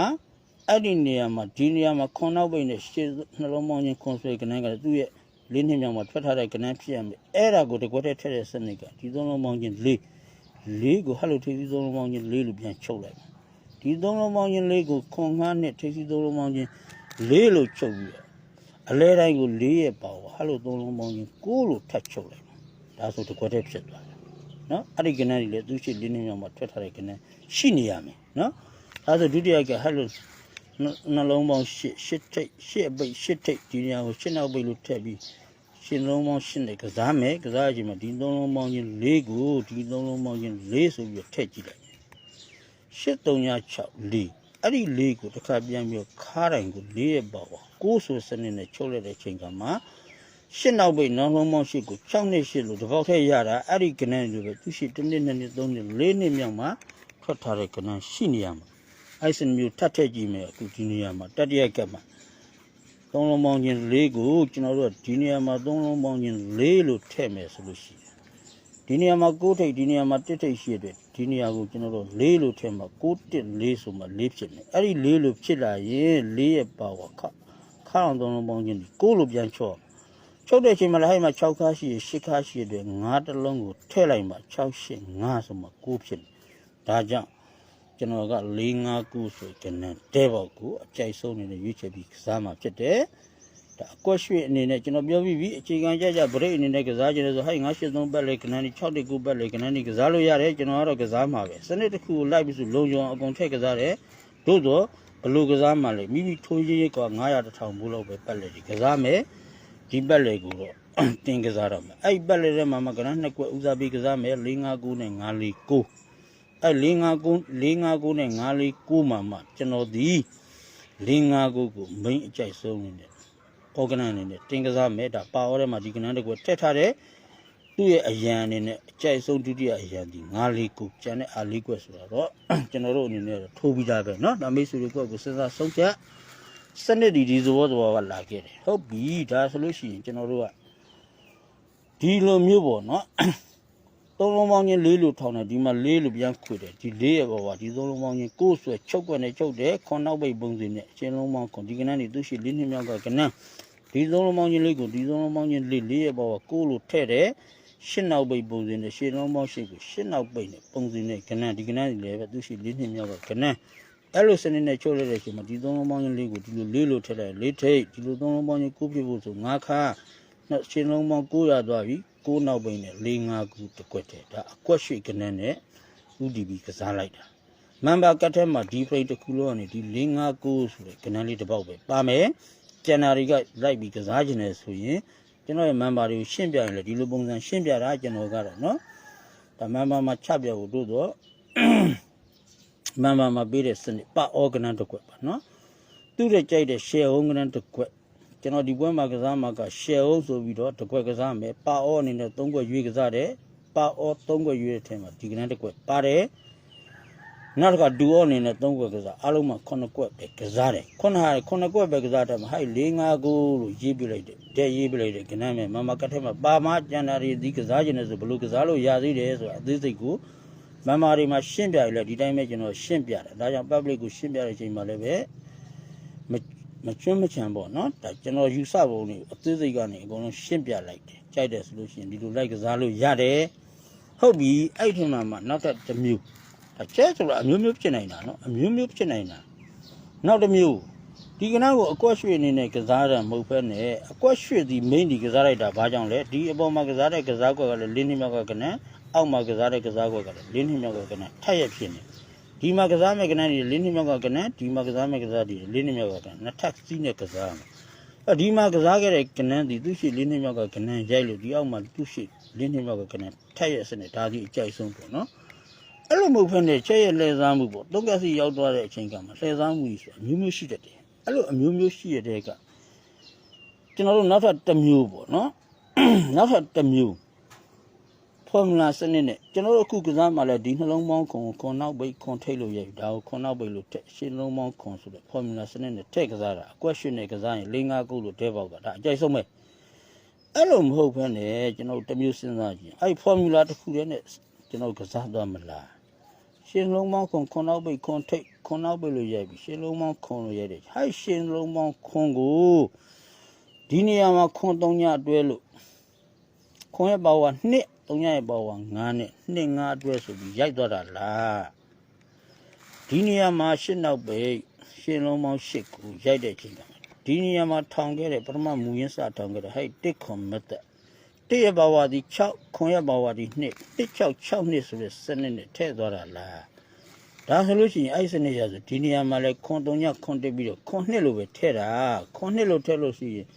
အဲ့ဒီနေရာမှာဒီနေရာမှာခွန်နောက်ပိတ်နဲ့ရှင်နှလုံးပေါင်းချင်းခွန်ဆွဲကနန်းကသူ့ရဲ့လေးနှစ်မြောက်မှာထွက်ထားတဲ့ကနန်းဖြစ်ရမယ်အဲ့ဒါကိုတကွက်ထဲထည့်တဲ့စနစ်ကဒီသုံးလုံးပေါင်းချင်းလေး လေးကိုဟဲ့လို့ထိပ်သီးသုံးလုံးပေါင်းချင်းလေးလို့ပြန်ချုပ်လိုက်မယ်ဒီသုံးလုံးပေါင်းချင်းလေးကိုခွန်ငှားနဲ့ထိပ်သီးသုံးလုံးပေါင်းချင်းလေးလို့ချုပ်ပြီးတော့အလဲတိုင်းကိုလေးရဲ့ပါဝဟဲ့လို့သုံးလုံးပေါင်းချင်းကိုးလို့ထပ်ချုပ်လိုက်မယ်ဒါဆိုတစ်ခွက်တည်းဖြစ်သွားတယ်နော်အဲ့ဒီကဏ္ဍကြီးလေသူရှိလေးနေမြောက်မှာထွက်ထားတဲ့ကဏ္ဍရှိနေရမယ်နော်ဒါဆိုဒုတိယကဟဲ့လို့နှလုံးပေါင်းရှစ်ရှစ်ထိပ်ရှစ်အပိတ်ရှစ်ထိပ်ဒီနေရာကိုရှစ်နောက်ပိတ်လို့ထည့်ပြီး ရှင်လုံးပေါင်းရှင်းတယ်ကစားမယ်ကစားကြည့်မယ်ဒီသုံးလုံးပေါင်းချင်း၄ကိုဒီသုံးလုံးပေါင်းချင်း၄ဆိုပြီးတော့ထည့်ကြည့်လိုက်မယ်ရှစ်3ည6၄အဲ့ဒီ၄ကိုတစ်ခါပြန်ပြီးတော့ခါတိုင်းကို၄ရဲ့ပေါ့ပါကိုးဆိုစနစ်နဲ့ချုပ်လိုက်တဲ့ချိန်ကမှရှစ်နောက်ပိတ်နောက်လုံးပေါင်းရှစ်ကို6နှစ်ရှစ်လို့တစ်ပေါက်ထည့်ရတာအဲ့ဒီကဏ္ဍလိုပဲသူရှိတစ်နှစ်နှစ်နှစ်သုံးနှစ်၄နှစ်မြောက်မှထွက်ထားတဲ့ကဏ္ဍရှိနေရမှာအဲ့စနမျိုးထပ်ထည့်ကြည့်မယ်အခုဒီနေရာမှာတတိယကပ်မှာ သုံးလုံးပေါင်းချင်း၄ကိုကျွန်တော်တို့ကဒီနေရာမှာသုံးလုံးပေါင်းချင်း၄လို့ထည့်မယ်ဆိုလို့ရှိတယ်ဒီနေရာမှာ9ထိပ်ဒီနေရာမှာ1ထိပ်ရှိတဲ့ဒီနေရာကိုကျွန်တော်တို့၄လို့ထည့်မှာ9 1 4ဆိုမှ၄ဖြစ်မယ်အဲ့ဒီ၄လို့ဖြစ်လာရင်၄ရဲ့ပါဝါခခါအောင်သုံးလုံးပေါင်းချင်းဒီ9လို့ပြန်ချော့ချုပ်တဲ့အချိန်မှာလည်းဟဲ့မှာ6ခါရှိရ10ခါရှိတဲ့9တလုံးကိုထည့်လိုက်မှ6 8 5ဆိုမှ9ဖြစ်မယ်ဒါကြောင့် ကျွန်တော်က၄၅ခုဆိုကနန်တဲပေါက်ကိုအကြိုက်ဆုံးအနေနဲ့ရွေးချယ်ပြီးကစားမှာဖြစ်တယ်။ဒါအကွက်ရွှေအနေနဲ့ကျွန်တော်ပြောပြီးပြီအခြေခံကြကြဗရိတ်အနေနဲ့ကစားကြတယ်ဆိုဟဲ့ငါ၈၃ဘက်လေကနန်ဒီ6တိကူဘက်လေကနန်ဒီကစားလို့ရတယ်ကျွန်တော်ကတော့ကစားမှာပဲစနစ်တစ်ခုကိုလိုက်ပြီးဆိုလုံုံအကုန်ထည့်ကစားတယ်သို့တော့ဘလို့ကစားမှလဲမိမိထိုးရေးရေးက900တထောင်ဘူးလောက်ပဲပတ်လေဒီကစားမယ်ဒီပတ်လေကိုတော့တင်ကစားတော့မယ်အဲ့ပတ်လေထဲမှာမှကနန်းနှစ်ကွက်ဦးစားပေးကစားမယ်၄၅9နဲ့9၄9 အဲ့၄၅9 ၄၅9နဲ့9၄9မှာမှကျွန်တော်ဒီ၄၅9ကို main အကြိုက်ဆုံးနေတယ် organ အနေနဲ့တင်ကစားမယ်ဒါပါအော်ထဲမှာဒီကနန်းတစ်ကွက်ထည့်ထားတယ်သူ့ရဲ့အရန်အနေနဲ့အကြိုက်ဆုံးဒုတိယအရန်ဒီ9၄9ကျန်တဲ့အာ၄ကွက်ဆိုတာတော့ ကျွန်တော်တို့အနေနဲ့ထိုးပြီးသားပဲเนาะဒါမိတ်ဆွေတွေကွက်ကိုစဉ်းစားဆုံးဖြတ် စနစ်ဒီဒီသဘောသဘောကလာခဲ့တယ်ဟုတ်ပြီဒါဆိုလို့ရှိရင်ကျွန်တော်တို့ကဒီလိုမျိုးပေါ့နော် သုံးလုံးပေါင်းချင်းလေးလို့ထောင်းတယ်ဒီမှာလေးလို့ပြန်ခွေတယ်ဒီလေးရဲ့ဘောကဒီသုံးလုံးပေါင်းချင်းကိုယ်ဆွဲချုပ်ွက်နဲ့ချုပ်တယ်ခွန်နောက်ပိတ်ပုံစံနဲ့အချင်းလုံးပေါင်းခွန်ဒီကနန်းနေသူရှိလေးနှစ်မြောက်ကကနန်းဒီသုံးလုံးပေါင်းချင်းလေးကိုဒီသုံးလုံးပေါင်းချင်းလေးလေးရဲ့ဘောကကိုယ်လို့ထည့်တယ်ရှင်းနောက်ပိတ်ပုံစံနဲ့ရှင်းလုံးပေါင်းရှင်းကိုရှင်းနောက်ပိတ်နဲ့ပုံစံနဲ့ကနန်းဒီကနန်းနေလည်းပဲသူရှိလေးနှစ်မြောက်ကကနန်းအဲ့လိုစနစ်နဲ့ချုပ်လိုက်တဲ့အချိန်မှာဒီသုံးလုံးပေါင်းချင်းလေးကိုဒီလိုလေးလို့ထည့်လိုက်လေးထိပ်ဒီလိုသုံးလုံးပေါင်းချင်းကိုဖြစ်ဖို့ဆို၅ခါနောက်ရှင်းလုံးပေါင်း900သွားပြီ 6နောက်ပိုင်းနဲ့4 5ခုတစ်ကွက်တယ်ဒါအကွက်ရွှေကနန်းနဲ့ UDB ကစားလိုက်တာမန်ပါကတ်ထဲမှာဒီဖိတ်တစ်ခုလုံးကနေဒီ4 5 9ဆိုတဲ့ကနန်းလေးတစ်ပေါက်ပဲပါမယ်ကျန်တာတွေကလိုက်ပြီးကစားခြင်းနဲ့ဆိုရင်ကျွန်တော်ရဲ့မန်ပါတွေကိုရှင်းပြရင်လည်းဒီလိုပုံစံရှင်းပြတာကျွန်တော်ကတော့နော်ဒါမန်ပါမှာချပြဖို့တို့တော့မန်ပါမှာပေးတဲ့စနစ်ပအော်ဂနန်တစ်ကွက်ပါနော်သူ့ရဲ့ကြိုက်တဲ့ share ဟောင်းဂနန်တစ်ကွက် ကျွန်တော်ဒီပွဲမှာကစားမှာက share ဟောင်းဆိုပြီးတော့တစ်ခွက်ကစားမယ်ပအောအနေနဲ့၃ခွက်ရွေးကစားတယ်ပအော၃ခွက်ရွေးတဲ့အထက်မှာဒီကနန်တစ်ခွက်ပါတယ်နောက်တစ်ခါဒူအောအနေနဲ့၃ခွက်ကစားအားလုံးမှာ9ခွက်ပဲကစားတယ်ခုနဟာ9ခွက်ပဲကစားတယ်မှာဟဲ့၄၅ကိုလို့ရေးပြလိုက်တယ်တဲ့ရေးပြလိုက်တယ်ကနန်မယ်မမကတ်ထဲမှာပါမကျန်တာတွေဒီကစားခြင်းနဲ့ဆိုဘယ်လိုကစားလို့ရသေးတယ်ဆိုတာအသေးစိတ်ကိုမမ်မာတွေမှာရှင်းပြရလဲဒီတိုင်းပဲကျွန်တော်ရှင်းပြတယ်ဒါကြောင့် public ကိုရှင်းပြတဲ့အချိန်မှာလည်းပဲ မမချွန်းမချံပေါ့နော်ဒါကျွန်တော်ယူဆပုံတွေအသေးစိတ်ကနေအကုန်လုံးရှင်းပြလိုက်တယ်ကြိုက်တယ်ဆိုလို့ရှိရင်ဒီလိုလိုက်ကစားလို့ရတယ်ဟုတ်ပြီအဲ့ဒီမှာမှနောက်တစ်တစ်မျိုးဒါကျဲဆိုတာအမျိုးမျိုးဖြစ်နိုင်တာနော်အမျိုးမျိုးဖြစ်နိုင်တာနောက်တစ်မျိုးဒီကနားကိုအကွက်ရွှေအနေနဲ့ကစားတာမဟုတ်ဘဲနဲ့အကွက်ရွှေဒီ main ဒီကစားလိုက်တာဘာကြောင့်လဲဒီအပေါ်မှာကစားတဲ့ကစားကွက်ကလည်းလင်းနှမြောက်ကကနန်းအောက်မှာကစားတဲ့ကစားကွက်ကလည်းလင်းနှမြောက်ကကနန်းထက်ရဖြစ်နေ ဒီမှာကစားမဲ့ကနန်းဒီလင်းနှမြောက်ကကနန်းဒီမှာကစားမဲ့ကစားဒီလင်းနှမြောက်ကကနန်းနှစ်ထပ်စီးနဲ့ကစားမယ်အဲဒီမှာကစားခဲ့တဲ့ကနန်းဒီသူရှိလင်းနှမြောက်ကကနန်းရိုက်လို့ဒီအောက်မှာသူရှိလင်းနှမြောက်ကကနန်းထက်ရစနေဒါဒီအကြိုက်ဆုံးပေါ့နော်အဲ့လိုမဟုတ်ဘဲနဲ့ချက်ရလဲစားမှုပေါ့တုံးကစီရောက်သွားတဲ့အချိန်ကမှလှည့်စားမှုကြီးဆိုတာအမျိုးမျိုးရှိတတ်တယ်အဲ့လိုအမျိုးမျိုးရှိရတဲ့ကကျွန်တော်တို့နောက်ထပ်တစ်မျိုးပေါ့နော်နောက်ထပ်တစ်မျိုး ဖော်မူလာစနစ်နဲ့ကျွန်တော်တို့အခုကစားမှလည်းဒီနှလုံးပေါင်းခွန်ခွန်နောက်ပိတ်ခွန်ထိတ်လို့ရပြီဒါကိုခွန်နောက်ပိတ်လို့ထက်ရှင်းလုံးပေါင်းခွန်ဆိုတဲ့ဖော်မူလာစနစ်နဲ့ထည့်ကစားတာအကွက်ရွှေနဲ့ကစားရင်၄၅ခုလို့တဲပေါက်ကဒါအကြိုက်ဆုံးပဲအဲ့လိုမဟုတ်ဘဲနဲ့ကျွန်တော်တို့တစ်မျိုးစဉ်းစားကြည့်အဲ့ဖော်မူလာတစ်ခုတည်းနဲ့ကျွန်တော်ကစားသွားမလားရှင်းလုံးပေါင်းခွန်ခွန်နောက်ပိတ်ခွန်ထိတ်ခွန်နောက်ပိတ်လို့ရပြီရှင်းလုံးပေါင်းခွန်လို့ရတယ်ဟဲ့ရှင်းလုံးပေါင်းခွန်ကိုဒီနေရာမှာခွန်၃ညအတွဲလို့ခွန်ရဲ့ပါဝါ2 3ရဲ့ပါဝါ9နဲ့2 5အတွက်ဆိုပြီးရိုက်သွားတာလားဒီနေရာမှာရှစ်နောက်ပဲရှင်းလုံးပေါင်း8ကိုရိုက်တဲ့ချိန်ကဒီနေရာမှာထောင်ခဲ့တဲ့ပထမမူရင်းစထောင်ခဲ့တဲ့ဟဲ့တစ်ခွန်မက်သက်တစ်ရဲ့ပါဝါဒီ6ခွန်ရဲ့ပါဝါဒီ2 166နှစ်ဆိုတဲ့စနစ်နဲ့ထည့်သွားတာလားဒါဆိုလို့ရှိရင်အဲ့စနစ်ရဆိုဒီနေရာမှာလဲခွန်3ညခွန်တက်ပြီးတော့ခွန်2လို့ပဲထည့်တာခွန်2လို့ထည့်လို့ရှိရင်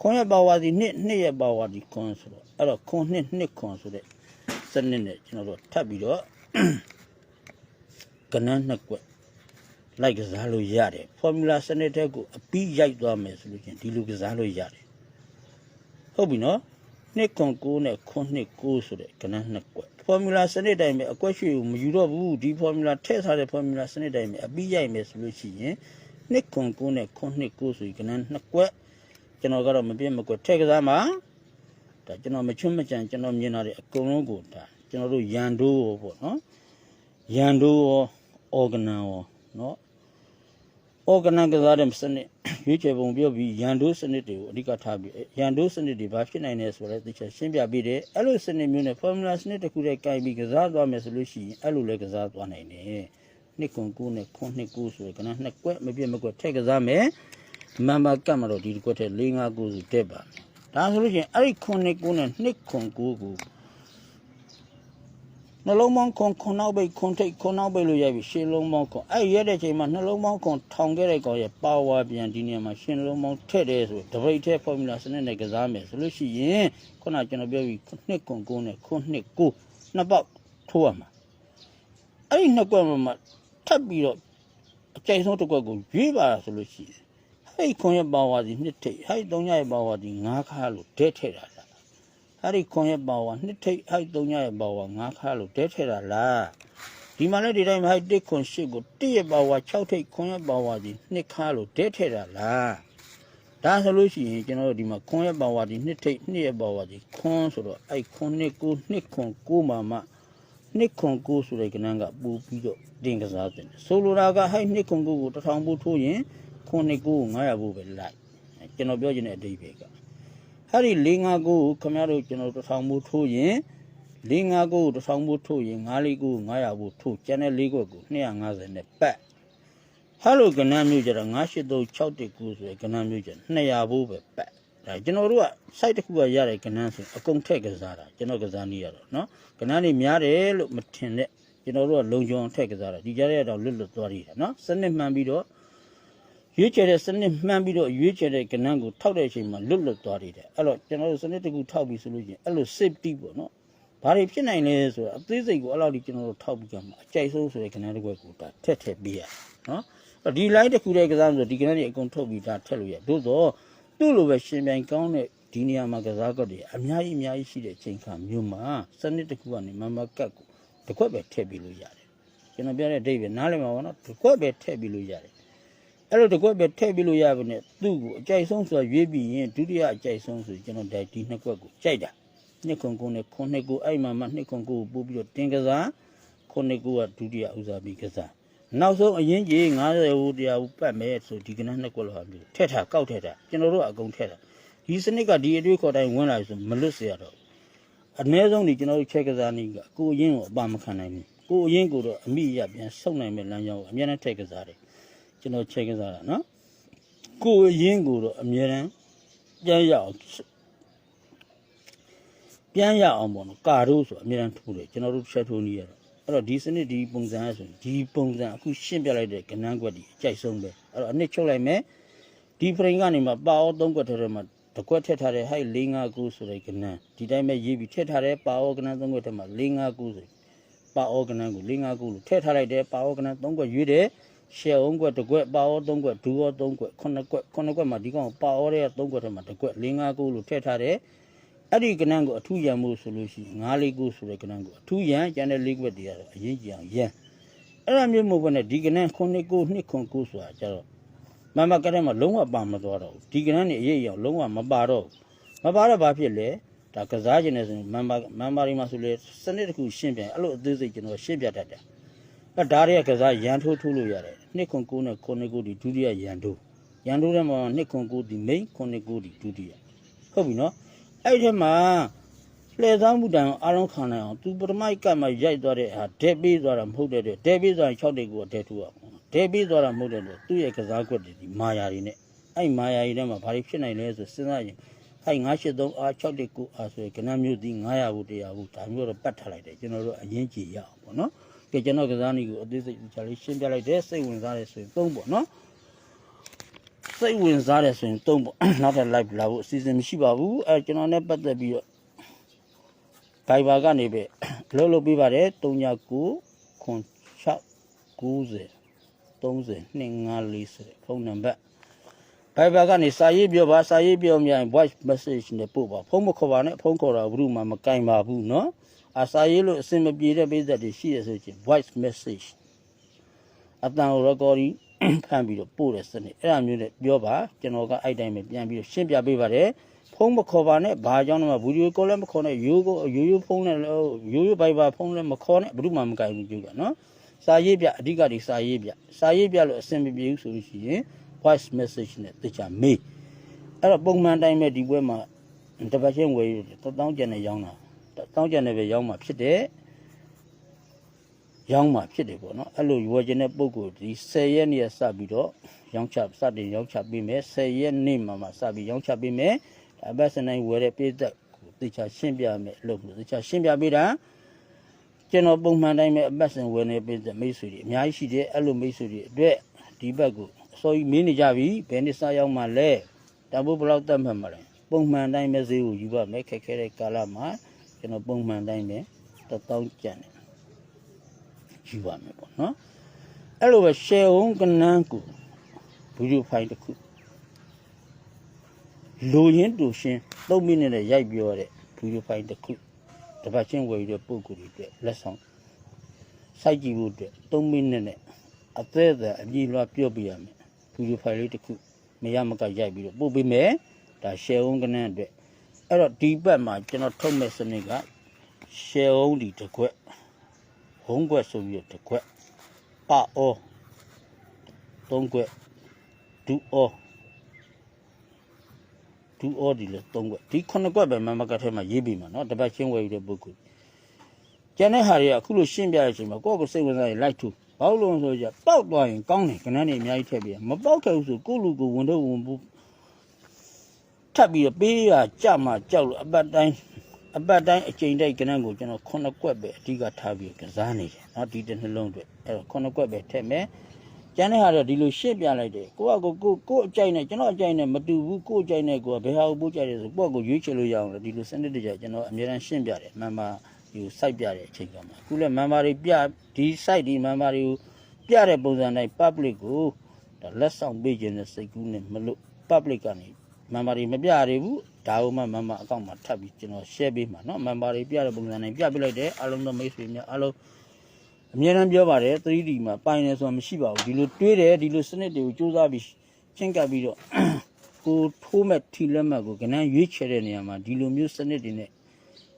ခွန်ရဲ့ပါဝါဒီနှစ်နှစ်ရဲ့ပါဝါဒီခွန်ဆိုတော့ အဲ့တော့ခွန်နှစ်နှစ်ခွန်ဆိုတဲ့စနစ်နဲ့ကျွန်တော်တို့ထပ်ပြီးတော့ကနန်းနှစ်ကွက်လိုက်ကစားလို့ရတယ်ဖော်မူလာစနစ်တဲ့ကိုအပြီးရိုက်သွားမယ်ဆိုလို့ချင်းဒီလိုကစားလို့ရတယ်ဟုတ်ပြီနော်နှစ်ခွန်9နဲ့ခွန်နှစ်9ဆိုတဲ့ကနန်းနှစ်ကွက်ဖော်မူလာစနစ်တိုင်းပဲအကွက်ရွှေကိုမယူတော့ဘူးဒီဖော်မူလာထည့်ထားတဲ့ဖော်မူလာစနစ်တိုင်းပဲအပြီးရိုက်မယ်ဆိုလို့ရှိရင်နှစ်ခွန်9နဲ့ခွန်နှစ်9ဆိုပြီးကနန်းနှစ်ကွက်ကျွန်တော်ကတော့မပြည့်မကွက်ထည့်ကစားမှာ ဒါကျွန်တော်မချွတ်မကြံကျွန်တော်မြင်တာတွေအကုန်လုံးကိုဒါကျွန်တော်တို့ရန်ဒိုးရောပေါ့နော်ရန်ဒိုးရောအော်ဂနန်ရောနော်အော်ဂနန်ကစားတဲ့စနစ်ရွေးချယ်ပုံပြောပြီးရန်ဒိုးစနစ်တွေကိုအဓိကထားပြီးရန်ဒိုးစနစ်တွေဘာဖြစ်နိုင်လဲဆိုတော့သိချင်ရှင်းပြပေးတယ်အဲ့လိုစနစ်မျိုးနဲ့ formula စနစ်တစ်ခုတည်းကင်ပြီးကစားသွားမယ်ဆိုလို့ရှိရင်အဲ့လိုလည်းကစားသွားနိုင်တယ်နှစ်ခွန်ကူနဲ့ခွန်နှစ်ကူဆိုရယ်ကနနှစ်ကွက်မပြည့်မကွက်ထည့်ကစားမယ်မန်ဘာကတ်မှာတော့ဒီတစ်ခွက်ထဲ၄၅ခုစုတက်ပါမယ် ဒါဆိုလို့ရှိရင်အဲ့ဒီခုနှစ်ခုနဲ့နှစ်ခွန်ကိုကိုနှလုံးပေါင်းခွန်ခွန်နောက်ပိတ်ခွန်ထိတ်ခွန်နောက်ပိတ်လို့ရပြီရှင်းလုံးပေါင်းခွန်အဲ့ရတဲ့ချိန်မှာနှလုံးပေါင်းခွန်ထောင်ခဲ့တဲ့ကောင်ရဲ့ပါဝါပြန်ဒီနေရာမှာရှင်းလုံးပေါင်းထည့်တယ်ဆိုတပိတ်ထဲ formula စနစ်နဲ့ကစားမယ်ဆိုလို့ရှိရင်ခုနကျွန်တော်ပြောပြီးနှစ်ခွန်ကိုနဲ့ခွန်နှစ်ကိုနှစ်ပေါက်ထိုးရမှာအဲ့ဒီနှစ်ကွက်မှာထပ်ပြီးတော့အကျိန်ဆုံးတစ်ကွက်ကိုရွေးပါဆိုလို့ရှိရင် ဟဲ့ခွန်ရဲ့ပါဝါဒီနှစ်ထိတ်ဟဲ့သုံးညရဲ့ပါဝါဒီငါးခါလို့ဒဲထည့်တာလားအဲ့ဒီခွန်ရဲ့ပါဝါနှစ်ထိပ်ဟိုက်သုံးညရဲ့ပါဝါငါးခါလို့တဲထဲတာလားဒီမှာလည်းဒီတိုင်းဟိုက်တစ်ခွန်ရှစ်ကိုတစ်ရဲ့ပါဝါ6ထိပ်ခွန်ရဲ့ပါဝါဒီနှစ်ခါလို့တဲထဲတာလားဒါဆိုလို့ရှိရင်ကျွန်တော်တို့ဒီမှာခွန်ရဲ့ပါဝါဒီနှစ်ထိပ်နှစ်ရဲ့ပါဝါဒီခွန်ဆိုတော့အဲ့ခွန်နှစ်ကိုနှစ်ခွန်ကိုမှာမှနှစ်ခွန်ကိုဆိုတဲ့ကဏ္ဍကပူပြီးတော့တင်ကစားတယ်ဆိုလိုတာကဟိုက်နှစ်ခွန်ကိုကိုတစ်ထောင်ဘူးထိုးရင် ခွန်နှစ်ကိုကို900ဘူးပဲလိုက်ကျွန်တော်ပြောချင်တဲ့အဓိပ္ပာယ်က အဲ့ဒီ၄၅ကိုခင်ဗျားတို့ကျွန်တော်တစ်ထောင်မိုးထိုးရင်၄၅ကိုတစ်ထောင်မိုးထိုးရင်၅လေးကို900ဘူးထိုးကျန်တဲ့၄ခွက်ကို250နဲ့ပတ်ဟာလိုကဏ္ဍမျိုးကြတော့98369ဆိုရယ်ကဏ္ဍမျိုးကြ200ဘူးပဲပတ်ဒါကျွန်တော်တို့က site တစ်ခုကရတဲ့ကဏ္ဍဆိုအကုန်ထည့်ကစားတာကျွန်တော်ကစားနေရတော့เนาะကဏ္ဍနေများတယ်လို့မထင်နဲ့ကျွန်တော်တို့ကလုံခြုံထည့်ကစားတာဒီကြားရတော့လွတ်လွတ်သွားရတာเนาะစနစ်မှန်ပြီးတော့ ရွေးချယ်တဲ့စနစ်မှန်ပြီးတော့ရွေးချယ်တဲ့ကဏ္ဍကိုထောက်တဲ့အချိန်မှာလွတ်လွတ်သွားတယ်တဲ့အဲ့တော့ကျွန်တော်တို့စနစ်တစ်ခုထောက်ပြီးဆိုလို့ရှိရင်အဲ့လို safety ပေါ့နော်ဘာတွေဖြစ်နိုင်လဲဆိုတော့အသေးစိတ်ကိုအဲ့လောက်ဒီကျွန်တော်တို့ထောက်ပြီးကြမှာအကြိုက်ဆုံးဆိုတဲ့ကဏ္ဍတစ်ခွက်ကိုဒါထက်ထက်ပေးရနော်အဲ့ဒီ line တစ်ခုတည်းကစားဆိုဒီကဏ္ဍတွေအကုန်ထုတ်ပြီးဒါထက်လို့ရသို့တော့သူ့လိုပဲရှင်ပြိုင်ကောင်းတဲ့ဒီနေရာမှာကစားကွက်တွေအများကြီးအများကြီးရှိတဲ့အချိန်ခါမျိုးမှာစနစ်တစ်ခုကနေမမကတ်ကိုတစ်ခွက်ပဲထည့်ပြီးလို့ရတယ်ကျွန်တော်ပြောတဲ့အဓိပ္ပာယ်နားလည်မှာပါနော်တစ်ခွက်ပဲထည့်ပြီးလို့ရတယ် အဲ့လိုတစ်ခွက်ပဲထည့်ပြီးလို့ရပါနဲ့သူ့ကိုအကြိုက်ဆုံးဆိုရွေးပြီးရင်ဒုတိယအကြိုက်ဆုံးဆိုကျွန်တော်ဒါဒီနှစ်ခွက်ကိုကြိုက်တာနှစ်ခွန်ကိုနဲ့ခွန်နှစ်ကိုအဲ့မှာမှနှစ်ခွန်ကိုကိုပို့ပြီးတော့တင်ကစားခွန်နှစ်ကိုကဒုတိယဦးစားပြီးကစားနောက်ဆုံးအရင်ကြီး90ဦးတရားဦးပတ်မယ်ဆိုဒီကနန်းနှစ်ခွက်လောက်ဟာမျိုးထည့်ထားကောက်ထည့်ထားကျွန်တော်တို့ကအကုန်ထည့်တာဒီစနစ်ကဒီအတွေ့ခေါ်တိုင်းဝင်လာဆိုမလွတ်เสียတော့အနည်းဆုံးဒီကျွန်တော်တို့ချက်ကစားနည်းကကိုအရင်ကိုအပါမခံနိုင်ဘူးကိုအရင်ကိုတော့အမိရပြန်ဆုတ်နိုင်မဲ့လမ်းကြောင်းကိုအများနဲ့ထည့်ကစားတယ် ကျွန်တော်ချိန်ကစားတာနော်ကိုယ်အရင်ကိုတော့အမြဲတမ်းပြန်ရအောင်ပြန်ရအောင်ပေါ့နော်ကာတို့ဆိုအမြဲတမ်းထိုးတယ်ကျွန်တော်တို့ချက်ထိုးနေရတော့အဲ့တော့ဒီစနစ်ဒီပုံစံဆိုဒီပုံစံအခုရှင်းပြလိုက်တဲ့ကဏ္ဍကွက်ဒီအကြိုက်ဆုံးပဲအဲ့တော့အနစ်ချုပ်လိုက်မယ်ဒီဖရင်ကနေမှပါအောသုံးကွက်ထဲထဲမှာတကွက်ထက်ထားတဲ့ဟိုက်၄၅ခုဆိုတဲ့ကဏ္ဍဒီတိုင်းပဲရေးပြီးထက်ထားတဲ့ပါအောကဏ္ဍသုံးကွက်ထဲမှာ၄၅ခုဆိုပါအောကဏ္ဍကို၄၅ခုလို့ထက်ထားလိုက်တယ်ပါအောကဏ္ဍသုံးကွက်ရွေးတယ် ရှယ်အောင်ကွက်တစ်ကွက်ပါအောသုံးကွက်ဒူအောသုံးကွက်ခုနှစ်ကွက်ခုနှစ်ကွက်မှာဒီကောင်ပါအောတဲ့သုံးကွက်ထဲမှာတစ်ကွက်၄၅ခုလို့ထည့်ထားတယ်အဲ့ဒီကဏ္ဍကိုအထူးရံမှုဆိုလို့ရှိရင်၅လေးခုဆိုတဲ့ကဏ္ဍကိုအထူးရံကျန်တဲ့လေးကွက်တွေကတော့အရင်ကြအောင်ရံအဲ့ဒါမျိုးမဟုတ်ဘဲနဲ့ဒီကဏ္ဍခုနှစ်ခုနှစ်ခုခုဆိုတာကျတော့မမကတဲ့မှာလုံးဝပါမသွားတော့ဘူးဒီကဏ္ဍနေအရေးအအောင်လုံးဝမပါတော့ဘူးမပါတော့ဘာဖြစ်လဲဒါကစားခြင်းနဲ့ဆိုရင်မမမမရီမှာဆိုလေစနစ်တစ်ခုရှင်းပြန်အဲ့လိုအသေးစိတ်ကျွန်တော်ရှင်းပြတတ်တယ် အဲဒါတွေကကစားရန်ထိုးထိုးလို့ရတယ်နှစ်ခွန်ကိုနဲ့ခွန်နှစ်ကိုဒီဒုတိယရန်ထိုးရန်ထိုးတဲ့မှာနှစ်ခွန်ကိုဒီ main ခွန်နှစ်ကိုဒီဒုတိယဟုတ်ပြီနော်အဲ့ဒီထဲမှာလှည့်စားမှုတိုင်အောင်အားလုံးခံနိုင်အောင်သူပထမကတ်မှာရိုက်သွားတဲ့ဟာဒဲပေးသွားတာမဟုတ်တဲ့အတွက်ဒဲပေးသွားရင်6တိတ်ကိုဒဲထိုးအောင်ဒဲပေးသွားတာမဟုတ်တဲ့အတွက်သူ့ရဲ့ကစားကွက်တွေဒီမာယာတွေနဲ့အဲ့မာယာတွေထဲမှာဘာတွေဖြစ်နိုင်လဲဆိုစဉ်းစားရင်ဟိုက်983အား6တိတ်ကိုအားဆိုရင်ကဏ္ဍမျိုးဒီ900ဘူး100ဘူးဒါမျိုးတော့ပတ်ထားလိုက်တယ်ကျွန်တော်တို့အရင်ကြည့်ရအောင်ပေါ့နော် ကဲကျွန်တော်ကစားနည်းကိုအသေးစိတ်ချာလေးရှင်းပြလိုက်တယ်စိတ်ဝင်စားတယ်ဆိုရင်သုံးပေါ့နော်စိတ်ဝင်စားတယ်ဆိုရင်သုံးပေါ့ နောက်ထပ် live လာဖို့အစီအစဉ်မရှိပါဘူးအဲကျွန်တော်နဲ့ပတ်သက်ပြီးတော့ Viber ကနေပဲလှုပ်လှုပ်ပေးပါတယ်39ခွန်6 90 30 254ဆိုတဲ့ဖုန်းနံပါတ် Viber ကနေစာရေးပြောပါစာရေးပြောမြန် voice message နဲ့ပို့ပါဖုန်းမခေါ်ပါနဲ့ဖုန်းခေါ်တာဘူးမှမကင်ပါဘူးเนาะ အစာရေးလို့အဆင်မပြေတဲ့ပိသက်တွေရှိရဆိုချင် voice message အတန် recording ဖမ်းပြီးတော့ပို့တဲ့စနစ်အဲ့ဒါမျိုးနဲ့ပြောပါကျွန်တော်ကအဲ့တိုင်းပဲပြန်ပြီးတော့ရှင်းပြပေးပါတယ်ဖုန်းမခေါ်ပါနဲ့ဘာကြောင့်လဲဗီဒီယိုကောလည်းမခေါ်နဲ့ရိုးကိုရိုးရိုးဖုန်းနဲ့ရိုးရိုးဘိုင်ဘာဖုန်းနဲ့မခေါ်နဲ့ဘယ်သူမှမကင်ဘူးပြောကနော်စာရေးပြအဓိကဒီစာရေးပြစာရေးပြလို့အဆင်မပြေဘူးဆိုလို့ရှိရင် voice message နဲ့တခြားမေးအဲ့တော့ပုံမှန်တိုင်းပဲဒီဘွဲမှာတပတ်ချင်းဝယ်ရတောင်းကျန်နဲ့ရောင်းတာ တောင်းကျန်နဲ့ပဲရောင်းမှာဖြစ်တယ်ရောင်းမှာဖြစ်တယ်ပေါ့နော်အဲ့လိုဝယ်ခြင်းတဲ့ပုံကိုဒီ10ရက်နေ့စပြီးတော့ရောင်းချစတင်ရောင်းချပေးမယ်10ရက်နေ့မှာမှစပြီးရောင်းချပေးမယ်ဒါဘက်စနိုင်ဝယ်တဲ့ပြည်သက်ကိုတခြားရှင်းပြမယ်လို့တခြားရှင်းပြပေးတာကျွန်တော်ပုံမှန်တိုင်းပဲအပတ်စဉ်ဝင်နေပေးတဲ့မိတ်ဆွေတွေအများကြီးရှိတယ်အဲ့လိုမိတ်ဆွေတွေအတွက်ဒီဘက်ကိုအစိုးရမင်းနေကြပြီဘယ်နှစ်စရောက်မှလဲတဘိုးဘယ်လောက်တတ်မှတ်မှလဲပုံမှန်တိုင်းပဲဈေးကိုယူပါမယ်ခက်ခဲတဲ့ကာလမှာ ကျွန်တော်ပုံမှန်တိုင်းပဲတစ်တောင်းကြံတယ်ယူပါမယ်ပေါ့နော်အဲ့လိုပဲ share ုံကနန်းကိုဗီဒီယိုဖိုင်တစ်ခုလိုရင်းတူရှင်း3မိနစ်နဲ့ရိုက်ပြောတဲ့ဗီဒီယိုဖိုင်တစ်ခုတပတ်ချင်းဝယ်ရတဲ့ပုံကိုယ်တွေအတွက်လက်ဆောင်စိုက်ကြည့်ဖို့အတွက်3မိနစ်နဲ့အသေးအအပြည့်လွှားပြောပြရမယ်ဗီဒီယိုဖိုင်လေးတစ်ခုမရမကရိုက်ပြီးတော့ပို့ပေးမယ်ဒါ share အောင်ကနန်းအတွက် အဲ့တော့ဒီဘက်မှာကျွန်တော်ထုတ်မဲ့စနစ်က share အောင်ဒီတစ်ခွက်ဟုံးခွက်ဆိုပြီးတော့တစ်ခွက်ပါအောသုံးခွက်ဒူအောဒူအောဒီလေသုံးခွက်ဒီခုနှစ်ခွက်ပဲမမကထဲမှာရေးပြီးမှာเนาะတပတ်ချင်းဝယ်ရတဲ့ပုဂ္ဂိုလ်ကျန်တဲ့ဟာတွေကအခုလိုရှင်းပြရချိန်မှာကိုယ့်ကိုယ်စိတ်ဝင်စားရင်လိုက်ထူဘာလို့လဲဆိုကြပောက်သွားရင်ကောင်းတယ်ခဏနေအများကြီးထည့်ပြီးမပောက်ခဲ့ဘူးဆိုကိုယ့်လူကိုဝင်တော့ဝင်ဘူး ထပ်ပြီးတော့ပေးရကြမှာကြောက်လို့အပတ်တိုင်းအပတ်တိုင်းအချိန်တိုက်ကနန်းကိုကျွန်တော်ခုနှစ်ကွက်ပဲအဓိကထားပြီးကစားနေတယ်เนาะဒီတစ်နှလုံးအတွက်အဲ့တော့ခုနှစ်ကွက်ပဲထည့်မယ်ကျန်တဲ့ဟာတော့ဒီလိုရှင်းပြလိုက်တယ်ကိုကကိုကိုကိုအကြိုက်နဲ့ကျွန်တော်အကြိုက်နဲ့မတူဘူးကိုအကြိုက်နဲ့ကိုကဘယ်ဟာကိုပို့ကြိုက်တယ်ဆိုကိုကကိုရွေးချယ်လို့ရအောင်လေဒီလိုစနစ်တကျကျွန်တော်အများအားရှင်းပြတယ်မန်မာဒီကိုစိုက်ပြတဲ့အချိန်ကမှာအခုလည်းမန်မာတွေပြဒီ site ဒီမန်မာတွေကိုပြတဲ့ပုံစံတိုင်း public ကိုဒါလက်ဆောင်ပေးခြင်းနဲ့စိတ်ကူးနဲ့မလို့ public ကနေ မန်မာတွေမပြရဘူးဒါမှမမန်မာအကောင့်မှာထပ်ပြီးကျွန်တော် share ပေးမှာเนาะမန်မာတွေပြတဲ့ပုံစံတိုင်းပြပြလိုက်တယ်အားလုံးသောမိတ်ဆွေများအားလုံး အများအားပြောပါတယ် 3D မှာပိုင်တယ်ဆိုတာမရှိပါဘူးဒီလိုတွေးတယ်ဒီလိုစနစ်တွေကိုစူးစမ်းပြီးချင်းကပ်ပြီးတော့ ကိုထိုးမဲ့ထီလက်မှတ်ကိုကဏ္ဍရွေးချယ်တဲ့နေရာမှာဒီလိုမျိုးစနစ်တွေနဲ့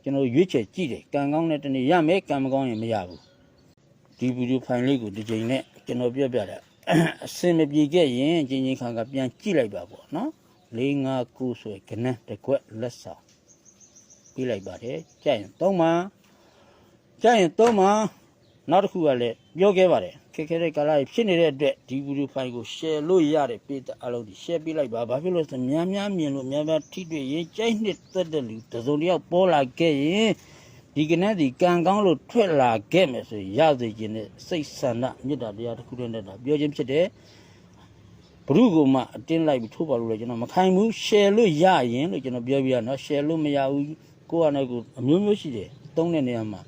ကျွန်တော်ရွေးချယ်ကြည့်တယ်ကံကောင်းတဲ့တနေ့ရမယ်ကံမကောင်းရင်မရဘူးဒီဗီဒီယိုဖိုင်လေးကိုဒီချိန်နဲ့ကျွန်တော်ပြပြတာ အစင်မပြေခဲ့ရင်ချင်းချင်းခါကပြန်ကြည့်လိုက်ပါပေါ့နော် ၄၅ခုဆိုရင်ကဏ္ဍတစ်ခွက်လက်ဆောင်ပြီးလိုက်ပါတယ်ကြိုက်ရင်သုံးပါကြိုက်ရင်သုံးပါနောက်တစ်ခုကလည်းပြောခဲ့ပါတယ်ခက်ခဲတဲ့ကာလကြီးဖြစ်နေတဲ့အတွက်ဒီဗီဒီယိုဖိုင်ကို share လို့ရတဲ့ပေးတဲ့အလုပ်ဒီ share ပေးလိုက်ပါဘာဖြစ်လို့လဲဆိုများများမြင်လို့များများထိတွေ့ရင်ကြိုက်နှစ်သက်တဲ့လူတစ်စုံတစ်ယောက်ပေါ်လာခဲ့ရင်ဒီကနေ့ဒီကံကောင်းလို့ထွက်လာခဲ့မယ်ဆိုရင်ရစေခြင်းနဲ့စိတ်ဆန္ဒမေတ္တာတရားတစ်ခုတည်းနဲ့ဒါပြောခြင်းဖြစ်တယ် ဘရုကမှအတင်းလိုက်ပြီးထိုးပါလို့လည်းကျွန်တော်မခိုင်းဘူး share လို့ရရင်လို့ကျွန်တော်ပြောပြရနော် share လို့မရဘူးကိုယ့်အနေကိုအမျိုးမျိုးရှိတယ်သုံးတဲ့နေရာမှာ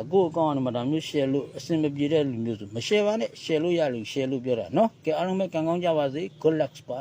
အကိုအကောင့်အနမှာဒါမျိုး share လို့အဆင်မပြေတဲ့လူမျိုးဆိုမ share ပါနဲ့ share လို့ရလို့ share လို့ပြောတာနော်ကဲအားလုံးပဲကံကောင်းကြပါစေ good luck ပါ